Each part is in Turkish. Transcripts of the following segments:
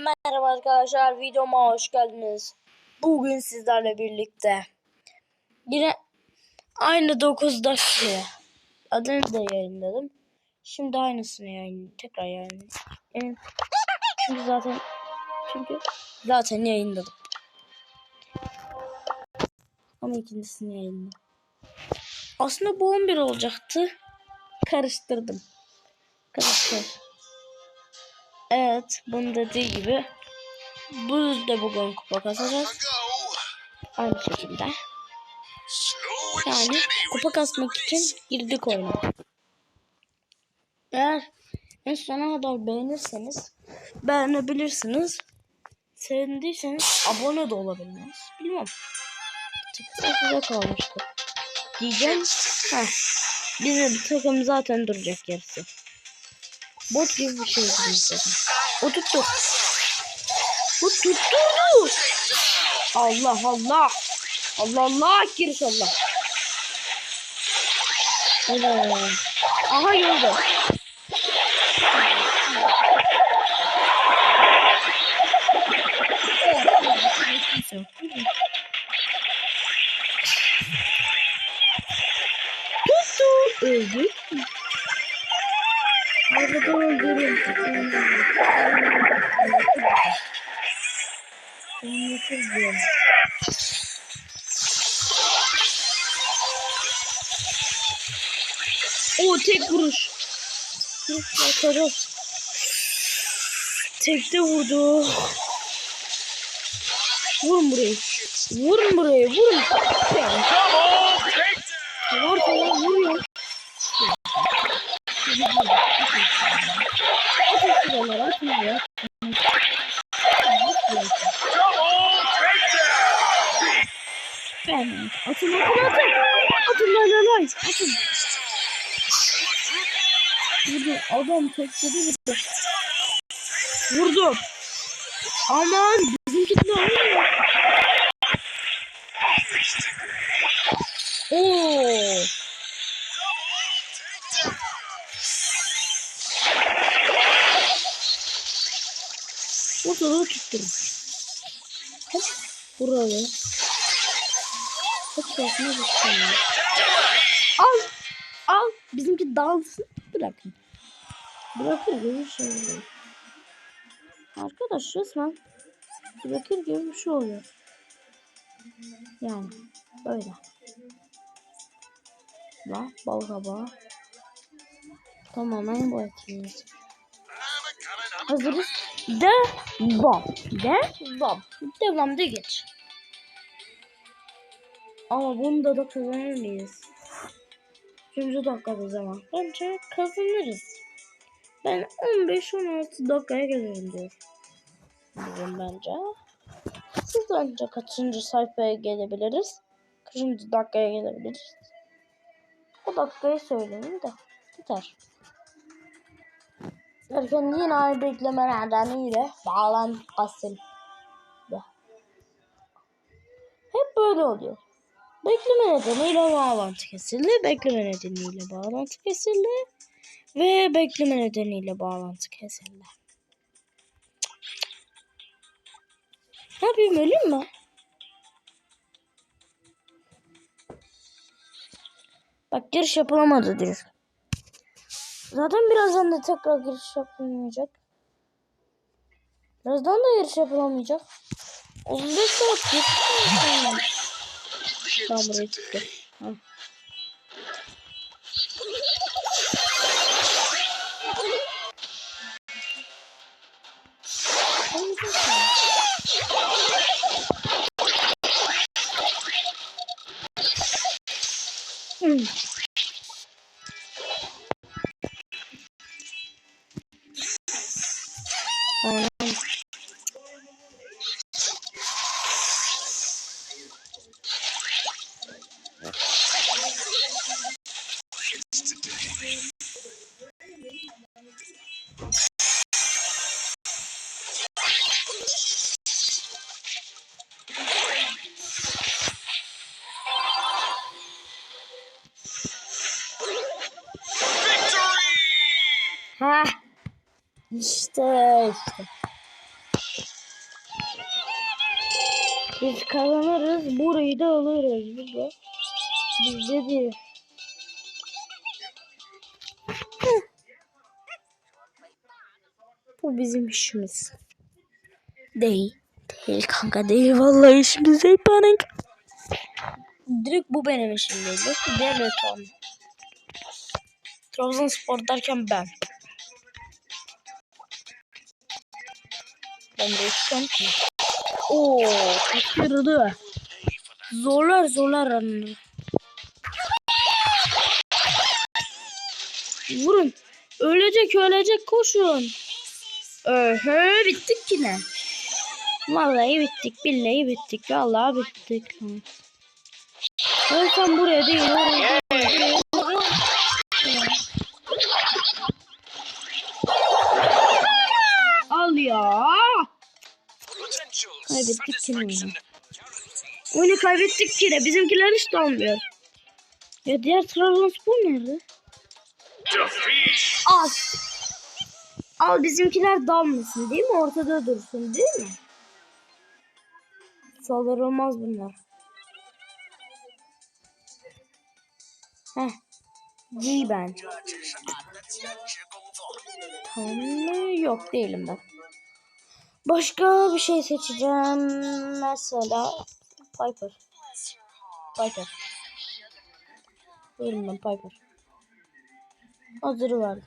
Merhaba arkadaşlar videoma hoş geldiniz. Bugün sizlerle birlikte yine aynı 9'daki adını da yayınladım. Şimdi aynısını yayın tekrar. Yani çünkü zaten çünkü zaten yayınladım. Ama ikincisini yayınladım. Aslında bu 11 olacaktı. Karıştırdım. Karıştır. Evet, bunun dediği gibi biz de bugün kupa kasacağız. Aynı şekilde. Yani kupa kasmak için girdik oyuna. Eğer en sona kadar beğenirseniz beğenebilirsiniz. Sevindiyseniz abone de olabilirsiniz. Bilmem. Tıkla size kalmıştı. Diyeceğim. Heh. Bizim takım zaten duracak yarısı. Bot gibi bir şey bizim takım. O tuttu. Bu tutturdu. Allah Allah. Allah Allah giriş Allah. Evet. Aha gördüm. Tuttu. Öldü. 8 diyorum. O tek vuruş. Bakalım. Tekte vurdu. Vurun burayı. Vurun burayı. Vurun. Adam tekledi gitti. Vurdu. Aman bizimki de oluyor. Oo. Ortalığı tutturun. Hop. Buraya. Hop yapma bakalım. Al. Al. Bizimki dalsın. Bırakın. Bırakır gibi bir şey oluyor. Arkadaş resmen bırakır gibi bir şey oluyor. Yani böyle. Bak bal kabağı. Tamamen bu etkiyiz. Hazırız. Devam. Devam. Devam de geç. Ama bunda da kazanır mıyız? Üçüncü dakikada zaman. Bence kazanırız. Ben 15-16 dakikaya gelirim diyor. Diyorum bence. Siz bence kaçıncı sayfaya gelebiliriz? Kaçıncı dakikaya gelebiliriz? O dakikayı söyleyin de. Biter. Derken yine aynı bekleme nedeniyle bağlantı kesildi. Hep böyle oluyor. Bekleme nedeniyle bağlantı kesildi. Bekleme nedeniyle bağlantı kesildi. Ve bekleme nedeniyle bağlantı kesildi. Ne yapayım öleyim mi? Bak giriş yapılamadı diyor. Zaten birazdan da tekrar giriş yapılmayacak. Birazdan da giriş yapılamayacak. 15 saat geçti. Tamam buraya çıktı. İşte işte. Biz kazanırız. Burayı da alırız. De. Bizde değil. Bu bizim işimiz. Değil. Değil kanka değil. Vallahi işimiz değil panik. Direkt bu benim işim değil. Yoksa diğer. Trabzonspor derken ben. Ben de istiyorum ki. Oo, kaçırdı. Zorlar zorlar anını. Vurun. Ölecek ölecek koşun. Öhö bittik yine. Vallahi bittik billahi bittik. Vallahi bittik. sen buraya değil oraya değil. Yine oyunu. Kaybettik yine. Bizimkiler hiç dalmıyor. Ya diğer Trabzonspor nerede? Al. Al bizimkiler dalmasın değil mi? Ortada dursun değil mi? Saldırılmaz bunlar. Heh. Giy ben. Tamam mı? Yok değilim ben. Başka bir şey seçeceğim. Mesela Piper. Piper. Buyurun ben Piper. Hazırı vardı.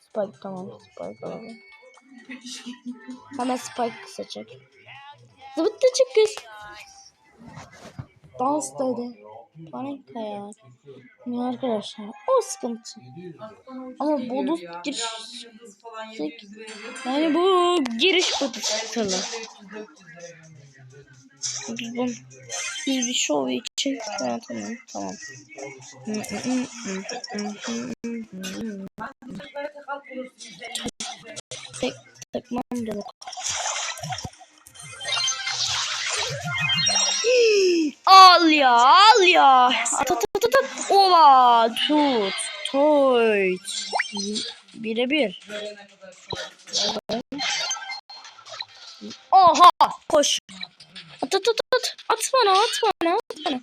Spike tamam. Spike alalım. Hemen Spike seçecek. Zıbıttı çık kız. Dans dedi. Panika ya. Ne arkadaşlar? O sıkıntı. Ama bonus giriş yani bu giriş kutusu. Biz bunu biz bir şov için tamam tamam tamam. Tek de yok. Al ya al ya. At at at at. Ola tut. Toyt. Birebir. Oha koş. At at at at. At bana at bana at bana.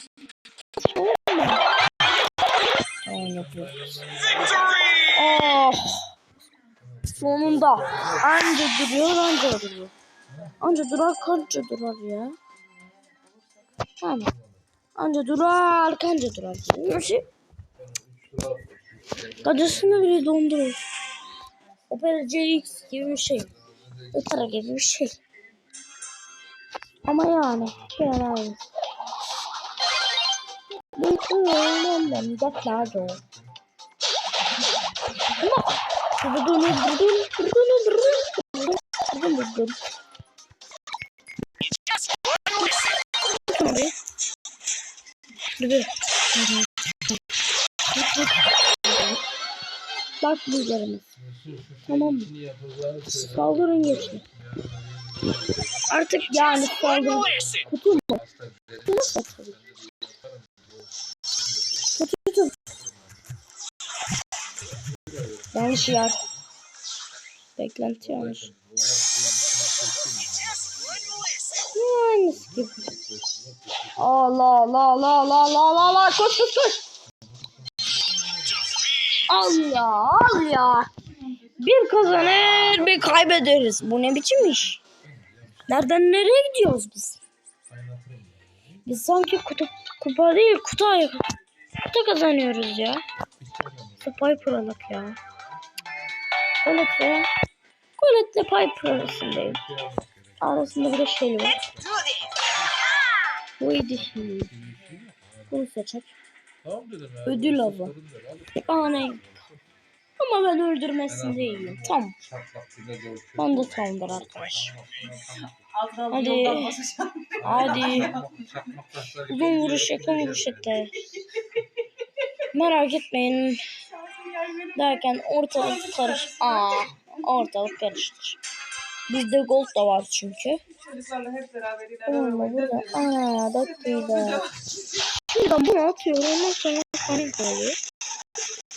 Oh. Sonunda. Anca duruyor anca duruyor. Anca durar kanca durar ya. Tamam. Anca durar kanca durar. Nasıl? Gacısını bile dondurur. Opera GX gibi bir şey. Opera gibi bir şey. Ama yani. Yani. Bekliyorum durdun. Abi. Dur. Bak bizlerimiz. Tamam mı? Saldırın geçin. Artık yani saldırın. Kutu mu? Kutu açılır? Kutu kutu. Yanlış yer. Beklenti yanlış. Aynısı gibi. Allah Allah Allah Allah Allah Allah Allah koş koş koş. Al ya al ya. Bir kazanır bir kaybederiz. Bu ne biçim iş? Nereden nereye gidiyoruz biz? Biz sanki kutu, kupa değil kutu. Kutu kazanıyoruz ya. Spy Pro'luk ya. Colette'le Colette'le Piper arasındayım. Arasında bir de şey var. Bu edition. Bunu seçek. Ödül avı. Bana ne? Ama ben öldürmesin değilim. Tamam. Çatlak bir de zor. Ben de tamamdır arkadaş. Hadi. Hadi. Uzun vuruş yakın vuruş etti. Merak etmeyin. Derken ortalık karış... Aa, ortalık karıştır. Bizde gold da var çünkü. Çocuklarla hep beraber Ama ilerlemek. burada aa dakika. Buradan bunu atıyorum. Ondan sonra panik oluyor.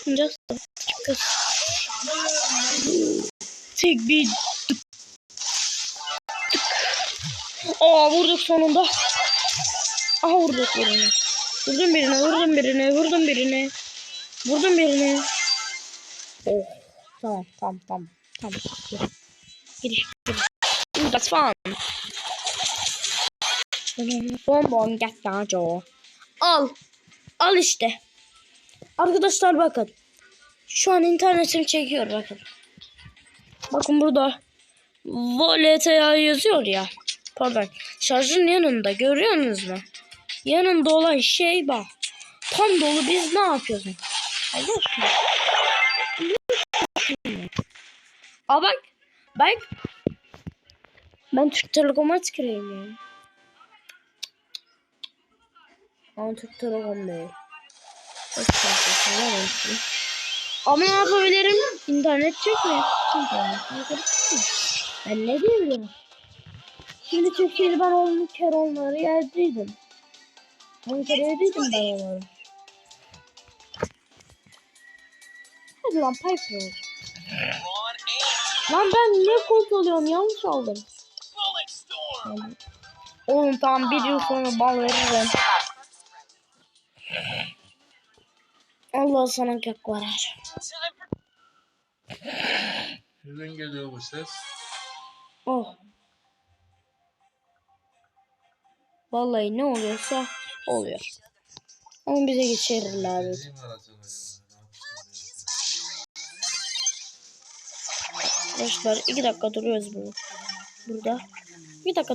Just kız. Tek bir tık tık. Aa vurduk sonunda. Aha vurduk birini. Vurdum birini, vurdum birini, vurdum birini. Vurdum birini. Oh. Tamam, tamam, tamam. Tamam. Giriş. giriş. Ooh, that's fun. Bon bon get down Joe. Al. Al işte. Arkadaşlar bakın. Şu an internetim çekiyor bakın. Bakın burada VLTA yazıyor ya. Pardon. Şarjın yanında görüyorsunuz mu? Yanında olan şey bak. Tam dolu biz ne yapıyoruz? Aa bak. Bak. Ben Türk Telekom'a tüküreyim ya. Ama Türk Telekom değil. Nasıl? Ama ne yapabilirim? İnternet çekmiyor. Ben ne diyebilirim? Şimdi Türkiye'de ben on kere onları yerdiydim. On kere yerdiydim ben onları. Hadi lan Piper. Lan ben ne alıyorum? Yanlış aldım. Oğlum tamam bir yıl sonra bal veririm. Allah sana kök verer. Nereden geliyor bu ses? Oh. Vallahi ne oluyorsa oluyor. Ama bize geçirirler. Arkadaşlar iki dakika duruyoruz bunu. Burada. Bir dakika